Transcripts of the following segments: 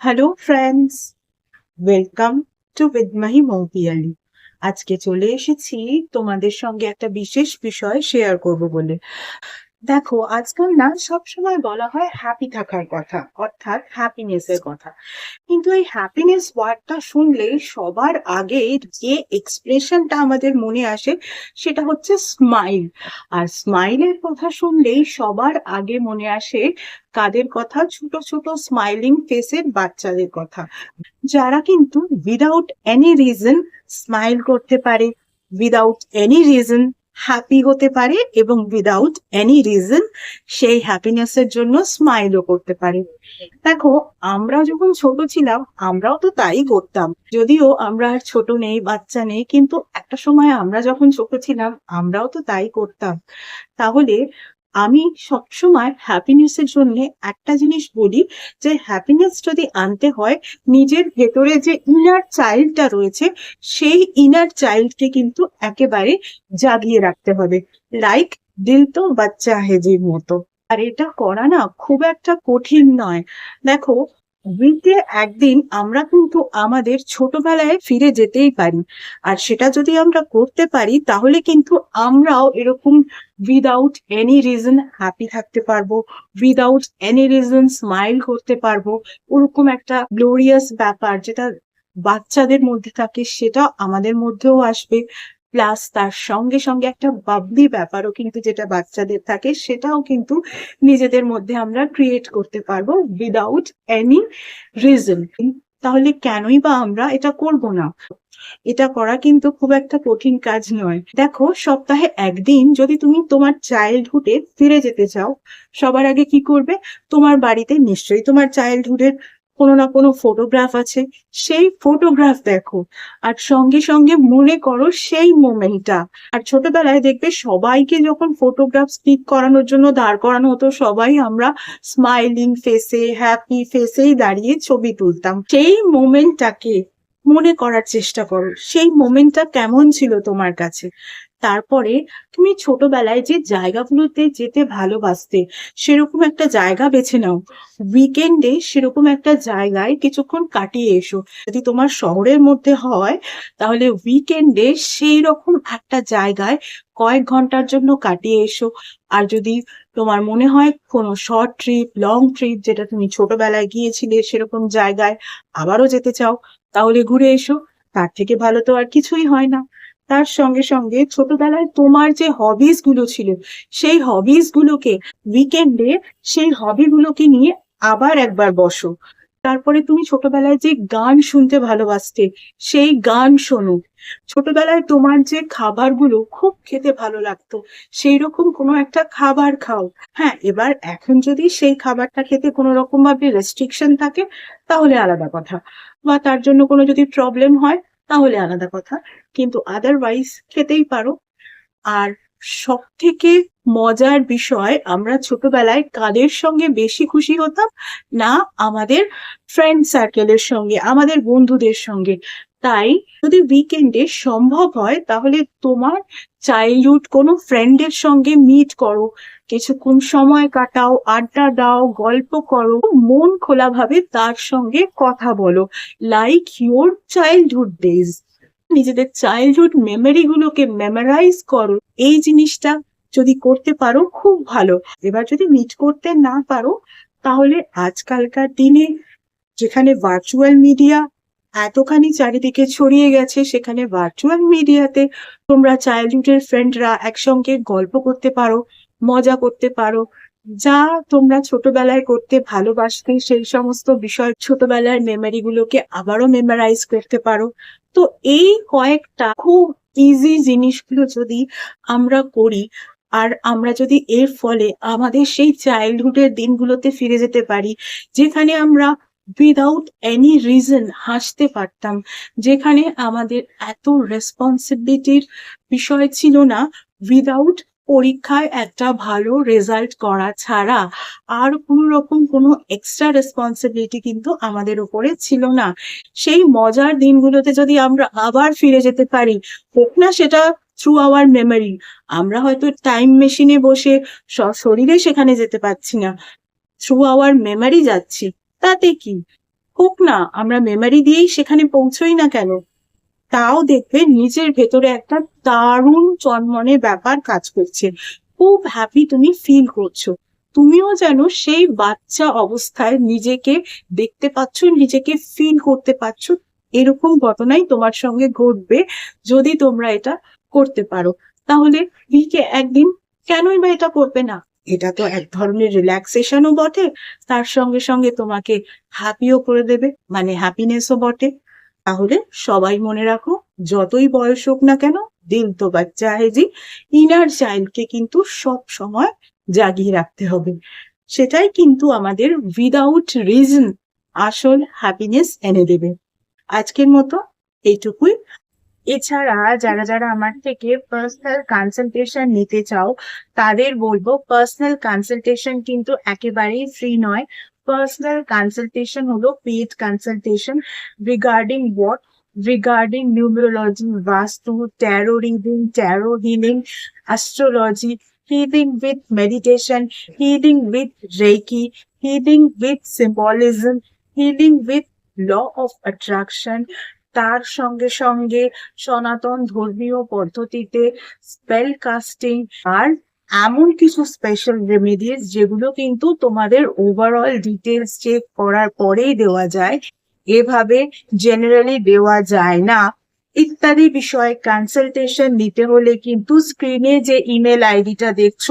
Hello friends welcome to Bidmahi Moupiyali আজকে চলে এসেছি তোমাদের সঙ্গে একটা বিশেষ বিষয় শেয়ার করব বলে। দেখো, আজকাল না সবসময় বলা হয় হ্যাপি থাকার কথা, অর্থাৎ হ্যাপিনেসের কথা। কিন্তু এই হ্যাপিনেস ওয়ার্ডটা শুনলে সবার আগে যে এক্সপ্রেশনটা আমাদের মনে আসে, সেটা হচ্ছে স্মাইল আর স্মাইলের কথা শুনলেই সবার আগে মনে আসে কাদের কথা? ছোট ছোট স্মাইলিং ফেসের বাচ্চাদের কথা। যারা কিন্তু উইদাউট এনি রিজন স্মাইল করতে পারে। উইদাউট এনি রিজন হ্যাপি হতে পারে এবং উইদাউট এনি রিজন সেই হ্যাপিনেস এর জন্য স্মাইলও করতে পারে। দেখো, আমরা যখন ছোট ছিলাম, আমরাও তো তাই করতাম। যদিও আমরা আর ছোট নেই, বাচ্চা নেই, কিন্তু একটা সময় আমরা যখন ছোট ছিলাম, আমরাও তো তাই করতাম। তাহলে আমি সবসময় হ্যাপিনেস এর জন্য একটা জিনিস বলি যে হ্যাপিনেস যদি আনতে হয়, নিজের ভেতরে যে ইনার চাইল্ডটা রয়েছে, সেই ইনার চাইল্ডকে কিন্তু একেবারে জাগিয়ে রাখতে হবে। লাইক দিল তো বাচ্চা হেজির মতো। আর এটা করা না খুব একটা কঠিন নয়। দেখো উইকে একদিন আমরা কিন্তু আমাদের ছোটবেলায় ফিরে যেতেই পারি। আর সেটা যদি আমরা করতে পারি, তাহলে কিন্তু আমরাও এরকম উইদাউট এনি রিজন হ্যাপি থাকতে পারব উইদাউট এনি রিজন স্মাইল করতে পারব। ওরকম একটা গ্লোরিয়াস ব্যাপার যেটা বাচ্চাদের মধ্যে থাকে, সেটা আমাদের মধ্যেও আসবে। প্লাস তার সঙ্গে সঙ্গে একটা বাবলি ব্যাপারও কিন্তু যেটা বাচ্চাদের থাকে, সেটাও কিন্তু নিজেদের মধ্যে আমরা ক্রিয়েট করতে পারব উইদাউট এনি রিজন তাহলে কেনই বা আমরা এটা করব না? এটা করা কিন্তু খুব একটা কঠিন কাজ নয়। দেখো, সপ্তাহে একদিন যদি তুমি তোমার চাইল্ডহুডে ফিরে যেতে চাও, সবার আগে কি করবে? তোমার বাড়িতে নিশ্চয়ই তোমার চাইল্ডহুডের কোনো না কোনো ফটোগ্রাফ আছে, সেই ফটোগ্রাফ দেখো। আর সঙ্গে সঙ্গে মনে করো সেই মোমেন্টটা আর ছোটবেলায় দেখবে সবাইকে যখন ফটোগ্রাফ ক্লিক করানোর জন্য দাঁড় করানো হতো, সবাই আমরা স্মাইলিং ফেসে হ্যাপি ফেসেই দাঁড়িয়ে ছবি তুলতাম। সেই মোমেন্টটাকে মনে করার চেষ্টা করো, সেই মোমেন্টটা কেমন ছিল তোমার কাছে? তারপরে তুমি ছোটবেলায় যে জায়গাগুলোতে যেতে ভালোবাসতে, সেরকম একটা জায়গা বেছে নাও। উইকেন্ডে সেরকম একটা জায়গায় কিছুক্ষণ কাটিয়ে এসো। যদি তোমার শহরের মধ্যে হয়, তাহলে উইকেন্ডে সেই রকম একটা জায়গায় কয়েক ঘণ্টার জন্য কাটিয়ে এসো। আর যদি তোমার মনে হয় কোনো শর্ট ট্রিপ লং ট্রিপ যেটা তুমি ছোটবেলায় গিয়েছিলে সেরকম জায়গায় আবারও যেতে চাও তাহলে ঘুরে এসো। তার থেকে ভালো তো আর কিছুই হয় না। তার সঙ্গে সঙ্গে ছোটবেলায় তোমার যে হবিসগুলো ছিল, সেই হবিস গুলোকে উইকেন্ডে সেই হবি গুলোকে নিয়ে আবার একবার বসো। তারপরে তুমি ছোটবেলায় যে গান শুনতে ভালোবাসতে, সেই গান শোনো। ছোটবেলায় তোমার যে খাবারগুলো খুব খেতে ভালো লাগতো সেই রকম কোনো একটা খাবার খাও। হ্যাঁ এবার এখন যদি সেই খাবারটা খেতে কোনো রকম ভাবে রেস্ট্রিকশন থাকে, তাহলে আলাদা কথা। বা তার জন্য কোনো যদি প্রবলেম হয়, তাহলে আলাদা কথা। কিন্তু আদারওয়াইজ খেতেই পারো। আর সব থেকে মজার বিষয়, আমরা ছোটবেলায় কাদের সঙ্গে বেশি খুশি হতাম? না, আমাদের ফ্রেন্ড সার্কেলের সঙ্গে, আমাদের বন্ধুদের সঙ্গে। তাই যদি উইকেন্ডে সম্ভব হয়, তাহলে তোমার চাইল্ডহুড কোনো ফ্রেন্ডের সঙ্গে মিট করো। কিছুক্ষণ সময় কাটাও, আড্ডা দাও, গল্প করো, মন খোলাভাবে তার সঙ্গে কথা বলো। লাইক ইউর চাইল্ডহুড ডেজ নিজেদের চাইল্ডহুড মেমোরি গুলোকে মেমোরাইজ করো। এই জিনিসটা যদি করতে পারো, খুব ভালো। এবার যদি মিট করতে না পারো, তাহলে আজকালকার দিনে যেখানে ভার্চুয়াল মিডিয়া এতখানি চারিদিকে ছড়িয়ে গেছে, সেখানে ভার্চুয়াল মিডিয়াতে তোমরা চাইল্ডহুডের ফ্রেন্ডরা একসঙ্গে গল্প করতে পারো, মজা করতে পারো। যা তোমরা ছোটবেলায় করতে ভালোবাসতে, সেই সমস্ত বিষয় ছোটবেলার মেমোরি গুলোকে আবারও মেমোরাইজ করতে পারো। তো এই কয়েকটা খুব ইজি জিনিসগুলো যদি আমরা করি আর আমরা যদি এর ফলে আমাদের সেই চাইল্ডহুডের দিনগুলোতে ফিরে যেতে পারি, যেখানে আমরা উইদাউট এনি রিজন হাসতে পারতাম, যেখানে আমাদের এত রেসপন্সিবিলিটির বিষয় ছিল না উইদাউট পরীক্ষায় একটা ভালো রেজাল্ট করা ছাড়া আর কোনো রকম কোনো এক্সট্রা রেসপন্সিবিলিটি কিন্তু আমাদের উপরে ছিল না। সেই মজার দিনগুলোতে যদি আমরা আবার ফিরে যেতে পারি, হোক না সেটা থ্রু আওয়ার মেমোরি আমরা হয়তো টাইম মেশিনে বসে শরীরে সেখানে যেতে পারছি না। থ্রু আওয়ার মেমোরি যাচ্ছি। তাতে কি? হোক না, আমরা মেমারি দিয়েই সেখানে পৌঁছই না কেন? তাও দেখবে নিজের ভেতরে একটা দারুণ চনমনে ব্যাপার কাজ করছে। খুব হ্যাপি তুমি ফিল করছ। তুমিও যেন সেই বাচ্চা অবস্থায় নিজেকে দেখতে পাচ্ছ, নিজেকে ফিল করতে পারছ, এরকম ঘটনাই তোমার সঙ্গে ঘটবে। যদি তোমরা এটা করতে পারো। তাহলে উইকে একদিন কেনই বা এটা করবে না? এটা তো এক ধরনের রিল্যাক্সেশনও বটে, তার সঙ্গে সঙ্গে তোমাকে হ্যাপিও করে দেবে মানে হ্যাপিনেসও বটে। তাহলে সবাই মনে রাখো, যতই বয়স হোক না কেন, দিল তো বাচ্চা হেজি ইনার চাইল্ডকে কিন্তু সব সময় জাগিয়ে রাখতে হবে। সেটাই কিন্তু আমাদের উইদাউট রিজন আসল হ্যাপিনেস এনে দেবে। আজকের মতো এইটুকুই। এছাড়া যারা যারা আমার থেকে পার্সোনাল কনসালটেশন নিতে চাও তাদের বলব পার্সোনাল কনসালটেশন কিন্তু একেবারেই ফ্রি নয়। পার্সোনাল কনসালটেশন হলো paid consultation regarding what regarding numerology vastu tarot reading tarot healing astrology healing with meditation, healing with Reiki, healing with symbolism, healing with law of attraction, তার সঙ্গে সঙ্গে সনাতন ধর্মীয় পদ্ধতিতে স্পেল কাস্টিং আর এমন কিছু স্পেশাল রেমেডিস যেগুলো কিন্তু তোমাদের ওভারঅল ডিটেলস চেক করার পরেই দেওয়া যায়। এভাবে জেনারেলি দেওয়া যায় না। ইত্যাদি বিষয়ে কনসালটেশন নিতে হলে কিন্তু স্ক্রিনে যে ইমেল আইডিটা দেখছ,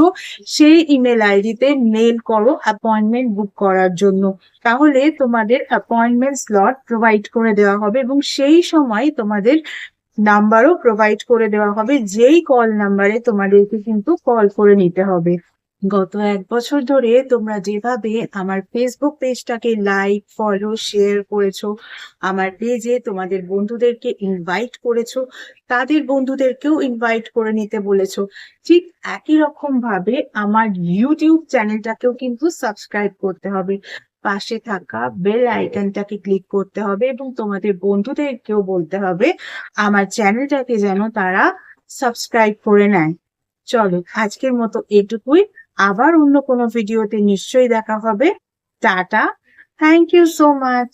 সেই ইমেল আইডিতে মেল করো অ্যাপয়েন্টমেন্ট বুক করার জন্য। তাহলে তোমাদের অ্যাপয়েন্টমেন্ট স্লট প্রোভাইড করে দেওয়া হবে এবং সেই সময় তোমাদের নাম্বারও প্রোভাইড করে দেওয়া হবে। যেই কল নাম্বারে তোমাদেরকে কিন্তু কল করে নিতে হবে। গত এক বছর ধরে তোমরা যেভাবে আমার ফেসবুক পেজটাকে লাইক ফলো শেয়ার করেছ, আমার পেজে তোমাদের বন্ধুদেরকে ইনভাইট করেছ, তাদের বন্ধুদেরকেও ইনভাইট করে নিতে বলেছ, ঠিক একই রকম ভাবে আমার ইউটিউব চ্যানেলটাকেও কিন্তু সাবস্ক্রাইব করতে হবে। পাশে থাকা বেল আইকনটাকে ক্লিক করতে হবে এবং তোমাদের বন্ধুদেরকেও বলতে হবে, আমার চ্যানেলটাকে যেন তারা সাবস্ক্রাইব করে নেয়। চলো, আজকের মতো এটুকুই। আবার অন্য কোনো ভিডিওতে নিশ্চয়ই দেখা হবে। Tata. Thank you so much